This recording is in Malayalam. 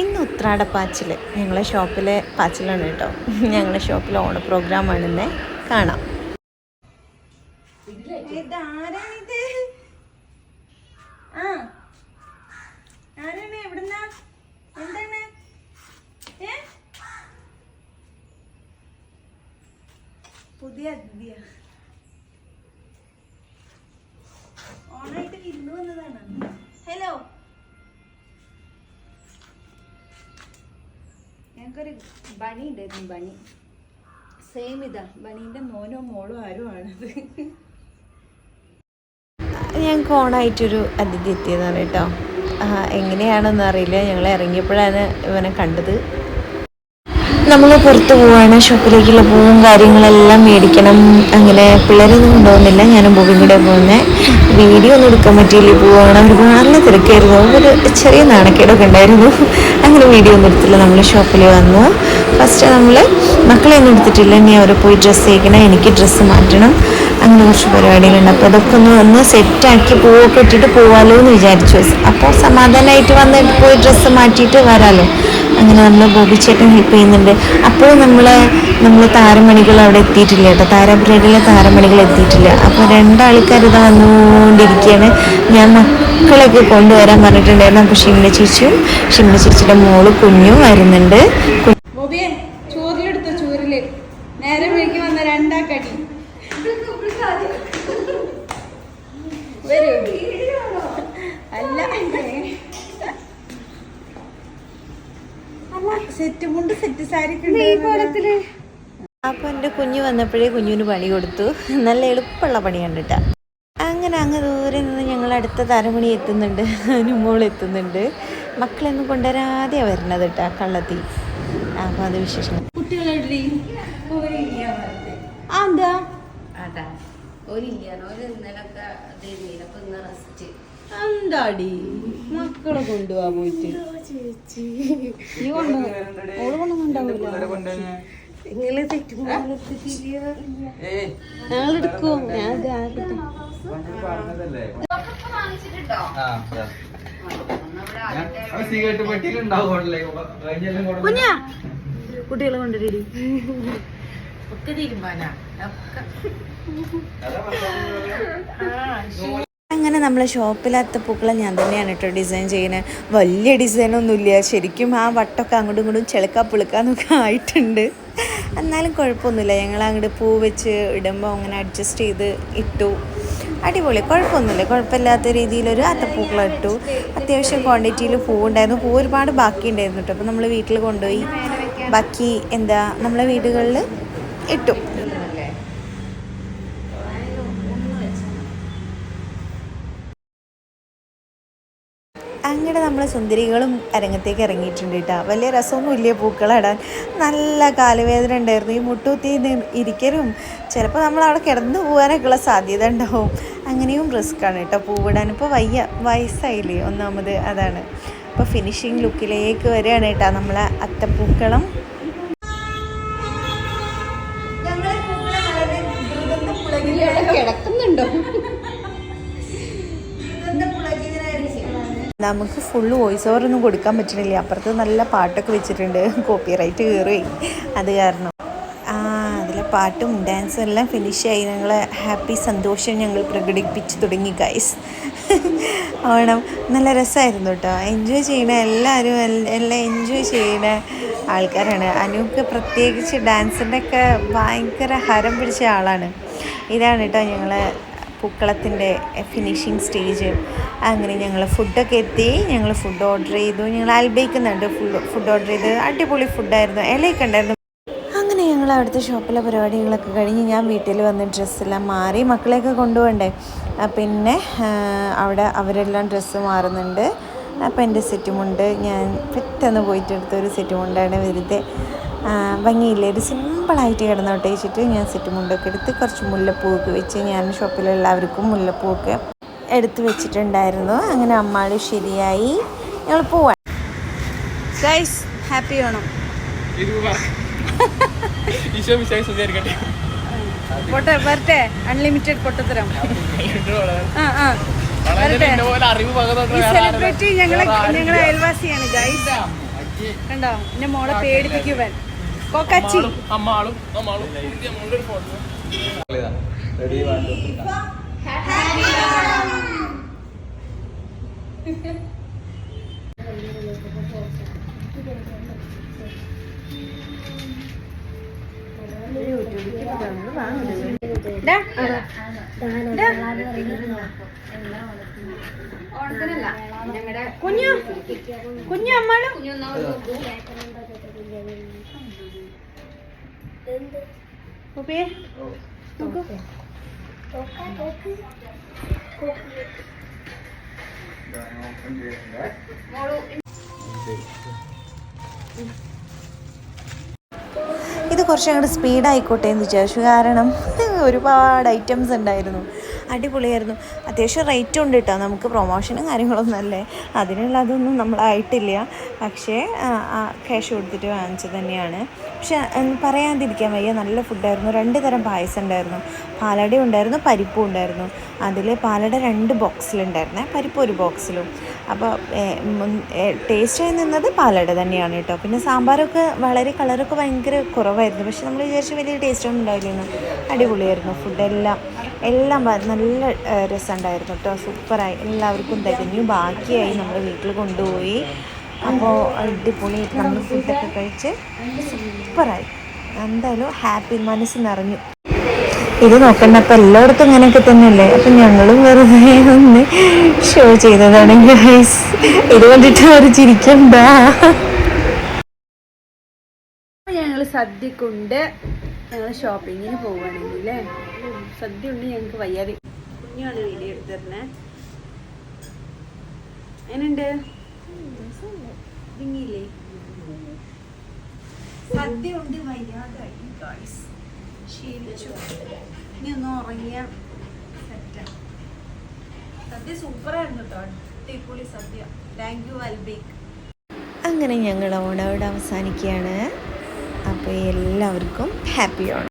ഇന്ന് ഉത്രാട പാച്ചിൽ ഞങ്ങളെ ഷോപ്പിലെ പാച്ചിലാണ് കേട്ടോ. ഞങ്ങളെ ഷോപ്പിൽ ഓണ പ്രോഗ്രാം ആണെന്ന് കാണാം പുതിയ അതിഥിയ. ഞങ്ങൾക്കൊരു ബണി ഉണ്ടായിരുന്നു ബണി. സെയിം ഇതാ ബണീന്റെ മോനോ മോളോ ആരോ ആണത്. ഞങ്ങൾക്ക് ഓണായിട്ടൊരു അതിഥി എത്തിയതാണ് കേട്ടോ. എങ്ങനെയാണെന്ന് അറിയില്ല. ഞങ്ങൾ ഇറങ്ങിയപ്പോഴാണ് ഇവനെ കണ്ടത്. നമ്മൾ പുറത്ത് പോവാണ്. ഷോപ്പിലേക്കുള്ള പൂവും കാര്യങ്ങളെല്ലാം മേടിക്കണം. അങ്ങനെ പിള്ളേരൊന്നും കൊണ്ടുപോകുന്നില്ല. ഞാനും പൂവും കൂടെ പോകുന്നത് വീഡിയോ ഒന്നും എടുക്കാൻ പറ്റിയില്ല. പോവാണ്. ഒരുപാട് തിരക്കായിരുന്നു. ഒരു ചെറിയ നാണക്കേടൊക്കെ ഉണ്ടായിരുന്നു. അങ്ങനെ വീഡിയോ ഒന്നും എടുത്തില്ല. നമ്മൾ ഷോപ്പിൽ വന്നു. ഫസ്റ്റ് നമ്മൾ മക്കളെ ഒന്നും എടുത്തിട്ടില്ല. ഇനി അവരെ പോയി ഡ്രസ്സ് ചെയ്യിക്കണം എനിക്ക് ഡ്രസ്സ് മാറ്റണം. കുറച്ച് പരിപാടികളുണ്ട് അപ്പോൾ അതൊക്കെ ഒന്ന് ഒന്ന് സെറ്റാക്കി പൂവൊക്കെ ഇട്ടിട്ട് പോവാലോ എന്ന് വിചാരിച്ചു. അപ്പോൾ സമാധാനമായിട്ട് വന്നിട്ട് പോയി ഡ്രസ്സ് മാറ്റിയിട്ട് വരാമല്ലോ അങ്ങനെ നമ്മൾ ബോബിച്ചേട്ടൻ ഹെൽപ്പ് ചെയ്യുന്നുണ്ട്. അപ്പോൾ നമ്മൾ നമ്മൾ താരമണികൾ അവിടെ എത്തിയിട്ടില്ല കേട്ടോ. താരബ്രേഡിലെ താരമണികൾ എത്തിയിട്ടില്ല. അപ്പോൾ രണ്ടാൾക്കാർ ഇത് വന്നുകൊണ്ടിരിക്കുകയാണ്. ഞാൻ മക്കളൊക്കെ കൊണ്ടുവരാൻ പറഞ്ഞിട്ടുണ്ടായിരുന്നു. അപ്പോൾ ഷിംല ചേച്ചിയും ഷിംല ചേച്ചിയുടെ മോൾ കുഞ്ഞും വരുന്നുണ്ട്. സെറ്റ് സാരി കുഞ്ഞു എന്റെ കുഞ്ഞ് വന്നപ്പോഴേ കുഞ്ഞിന് പണി കൊടുത്തു. നല്ല എളുപ്പമുള്ള പണി കണ്ടിട്ടാ. അങ്ങനെ അങ്ങ് ദൂരെ നിന്ന് ഞങ്ങൾ അടുത്ത തരമണി എത്തുന്നുണ്ട്. അനുമോൾ എത്തുന്നുണ്ട്. മക്കളെയൊന്നും കൊണ്ടുവരാതെയാ വരുന്നത് കേട്ടാ കള്ളത്തി അപ്പൊ അത് വിശേഷം. കുട്ടികളുടെ എന്താ? അതാ. ഒരില്ല ഒരു ഇന്നലൊക്കെ ഇതായിരുന്നു അപ്പൊ ഇന്ന് റെസ്റ്റ്. എന്താടി? മക്കളെ കൊണ്ടുപോവാ പോയിട്ട്. നീ കൊണ്ടു ഓൾ കൊണ്ടൊന്നുണ്ടാവില്ല നിങ്ങൾ ഞങ്ങൾ എടുക്കും ഞാൻ കുഞ്ഞാ. കുട്ടികളെ കൊണ്ടുവരി ഒക്കെ തീരുമാനാ. ഒക്കെ. അങ്ങനെ നമ്മൾ ഷോപ്പിലത്തെ പൂക്കളെ ഞാൻ തന്നെയാണ് കേട്ടോ ഡിസൈൻ ചെയ്യുന്നത്. വലിയ ഡിസൈനൊന്നുമില്ല ശരിക്കും ആ വട്ടമൊക്കെ അങ്ങോട്ടും ഇങ്ങോട്ടും ചിളക്കാ പുളുക്കാന്നൊക്കെ ആയിട്ടുണ്ട്. എന്നാലും കുഴപ്പമൊന്നുമില്ല. ഞങ്ങൾ അങ്ങോട്ട് പൂ വെച്ച് ഇടുമ്പോൾ അങ്ങനെ അഡ്ജസ്റ്റ് ചെയ്ത് ഇട്ടു. അടിപൊളി. കുഴപ്പമൊന്നുമില്ല. കുഴപ്പമില്ലാത്ത രീതിയിലൊരു അത്തപ്പൂക്കൾ ഇട്ടു. അത്യാവശ്യം ക്വാണ്ടിറ്റിയിൽ പൂ ഉണ്ടായിരുന്നു. പൂ ഒരുപാട് ബാക്കി ഉണ്ടായിരുന്നു കേട്ടോ. അപ്പോൾ നമ്മൾ വീട്ടിൽ കൊണ്ടുപോയി. ബാക്കി എന്താ നമ്മളെ വീടുകളിൽ ഇട്ടു. അങ്ങനെ നമ്മൾ സുന്ദരികളും അരങ്ങത്തേക്ക് ഇറങ്ങിയിട്ടുണ്ട് കേട്ടോ. വലിയ രസമൊന്നും ഇല്ല പൂക്കളിടാൻ. നല്ല കാലുവേദന ഉണ്ടായിരുന്നു. ഈ മുട്ടൂത്തി ഇരിക്കലും ചിലപ്പോൾ നമ്മൾ അവിടെ കിടന്നു പോകാനൊക്കെയുള്ള സാധ്യത ഉണ്ടാവും. അങ്ങനെയും റിസ്ക്കാണ് കേട്ടോ. പൂവിടാൻ ഇപ്പോൾ വയ്യ വയസ്സായില്ലേ? ഒന്നാമത് അതാണ്. അപ്പോൾ ഫിനിഷിങ് ലുക്കിലേക്ക് വരികയാണ് കേട്ടോ നമ്മളെ അത്തപ്പൂക്കളം. നമുക്ക് ഫുള്ള് വോയിസ് ഓവർ ഒന്നും കൊടുക്കാൻ പറ്റണില്ല അപ്പുറത്ത് നല്ല പാട്ടൊക്കെ വെച്ചിട്ടുണ്ട്. കോപ്പി റൈറ്റ് കയറി അത് കാരണം. ആ അതിലെ പാട്ടും ഡാൻസും എല്ലാം ഫിനിഷ് ആയി. ഞങ്ങൾ ഹാപ്പി സന്തോഷം ഞങ്ങൾ പ്രകടിപ്പിച്ച് തുടങ്ങി ഗൈസ് ഓണം നല്ല രസമായിരുന്നു കേട്ടോ എൻജോയ് ചെയ്യണ. എല്ലാവരും എല്ലാം എൻജോയ് ചെയ്യണ. ആൾക്കാരാണ്. അനൂക്ക് പ്രത്യേകിച്ച് ഡാൻസിന്റെ ഒക്കെ ഭയങ്കര ഹരം പിടിച്ച ആളാണ്. ഇതാണ് കേട്ടോ ഞങ്ങളെ പൂക്കളത്തിന്റെ ഫിനിഷിങ് സ്റ്റേജ് അങ്ങനെ ഞങ്ങൾ ഫുഡൊക്കെ എത്തി. ഞങ്ങൾ ഫുഡ് ഓർഡർ ചെയ്തു. ഞങ്ങൾ അൽബേക്കുന്നുണ്ട്. ഫുഡ് ഫുഡ് ഓർഡർ ചെയ്ത്. അടിപൊളി ഫുഡായിരുന്നു ഇലയൊക്കെ ഉണ്ടായിരുന്നു. അങ്ങനെ ഞങ്ങൾ അവിടുത്തെ ഷോപ്പിലെ പരിപാടികളൊക്കെ കഴിഞ്ഞ് ഞാൻ വീട്ടിൽ വന്ന് ഡ്രസ്സെല്ലാം മാറി മക്കളെയൊക്കെ കൊണ്ടുപോകണ്ടേ. പിന്നെ അവിടെ അവരെല്ലാം ഡ്രസ്സ് മാറുന്നുണ്ട്. അപ്പോൾ എന്റെ സെറ്റുമുണ്ട് ഞാൻ പെട്ടെന്ന് പോയിട്ടെടുത്ത ഒരു സെറ്റുമുണ്ടാണ് വെറുതെ ഭംഗിയില്ലേ? ഒരു സിമ്പിളായിട്ട് കിടന്നോട്ടെ വെച്ചിട്ട് ഞാൻ സെറ്റ് മുണ്ടൊക്കെ എടുത്ത് കുറച്ച് മുല്ലപ്പൂവൊക്കെ വെച്ച് ഞാൻ ഷോപ്പിലെല്ലാവർക്കും മുല്ലപ്പൂവൊക്കെ എടുത്ത് വെച്ചിട്ടുണ്ടായിരുന്നു. അങ്ങനെ അമ്മാൾ ശരിയായി. ഞങ്ങൾ പോവാൻ ഗൈസ് ഹാപ്പി ഓണം പൊട്ട വരട്ടെ. അൺലിമിറ്റഡ് പൊട്ടത്തരം. ആ ആ. സെലിബ്രിറ്റി ഞങ്ങളെ ഞങ്ങളെ അയൽവാസിയാണ് ഗൈസ് കണ്ടോ? എന്റെ മോളെ പേടിപ്പിക്കുവൻ. കൊക്കച്ചി. അമ്മാളും അമ്മാളും അമ്മളുടെ ഒരു ഫോട്ടോ റെഡി കുഞ്ഞു കുഞ്ഞു അമ്മാളും ഉപ്പേ നോക്കൂ. ഇത് കുറച്ചും കൂടെ സ്പീഡായിക്കോട്ടെ എന്ന് വിചാരിച്ചു. കാരണം ഒരുപാട് ഐറ്റംസ് ഉണ്ടായിരുന്നു. അടിപൊളിയായിരുന്നു. അത്യാവശ്യം റേറ്റും ഉണ്ട് കേട്ടോ നമുക്ക് പ്രൊമോഷനും കാര്യങ്ങളൊന്നും അല്ലേ? അതിനുള്ള അതൊന്നും നമ്മളായിട്ടില്ല. പക്ഷേ ക്യാഷ് കൊടുത്തിട്ട് വാങ്ങിച്ചത് തന്നെയാണ്. പക്ഷെ പറയാതിരിക്കാൻ വയ്യ. നല്ല ഫുഡായിരുന്നു രണ്ട് തരം പായസം ഉണ്ടായിരുന്നു. പാലട ഉണ്ടായിരുന്നു പരിപ്പും ഉണ്ടായിരുന്നു. അതിൽ പാലട രണ്ട് ബോക്സിലുണ്ടായിരുന്നേ പരിപ്പ് ഒരു ബോക്സിലും അപ്പോൾ ടേസ്റ്റായി നിന്നത് പാലട തന്നെയാണ് കേട്ടോ. പിന്നെ സാമ്പാറൊക്കെ വളരെ കളറൊക്കെ ഭയങ്കര കുറവായിരുന്നു. പക്ഷെ നമ്മൾ വിചാരിച്ച വലിയ ടേസ്റ്റ് ഒന്നും ഉണ്ടാവില്ലായിരുന്നു അടിപൊളിയായിരുന്നു. ഫുഡെല്ലാം എല്ലാം നല്ല രസമുണ്ടായിരുന്നു കേട്ടോ. സൂപ്പറായി എല്ലാവർക്കും തികഞ്ഞു. ബാക്കിയായി നമ്മൾ വീട്ടിൽ കൊണ്ടുപോയി. അപ്പോൾ അടിപൊളി നമ്മൾ ഫുഡൊക്കെ കഴിച്ച് സൂപ്പറായി എന്തായാലും ഹാപ്പി മനസ്സ് നിറഞ്ഞു. ഇത് നോക്കണ്ട അപ്പം എല്ലായിടത്തും ഇങ്ങനെയൊക്കെ തന്നെയല്ലേ? അപ്പം ഞങ്ങളും വെറുതെ ഒന്ന് ഷോ ചെയ്തതാണ് ഗൈസ് ഇത് കണ്ടിട്ട് ചിരിക്കണ്ട. ഞങ്ങൾ സദ്യക്കുണ്ട്. ഞങ്ങൾ ഷോപ്പിങ്ങിന് പോവുകയാണെങ്കിൽ അല്ലേ സദ്യ ഉണ്ട് ഞങ്ങൾക്ക് വയ്യാതെ. കുഞ്ഞാണ് വീഡിയോ എടുത്തിരുന്നേ. എന്നുണ്ട് സദ്യ ഉണ്ട് വയ്യാതായി ഉറങ്ങിയ സദ്യ സൂപ്പറായിരുന്നു കേട്ടോ സദ്യ. താങ്ക് യു അൽബേക്ക് അങ്ങനെ ഞങ്ങൾ ഓണം ഇവിടെ അവസാനിക്കുകയാണ്. അപ്പോൾ എല്ലാവർക്കും ഹാപ്പി ഓണം.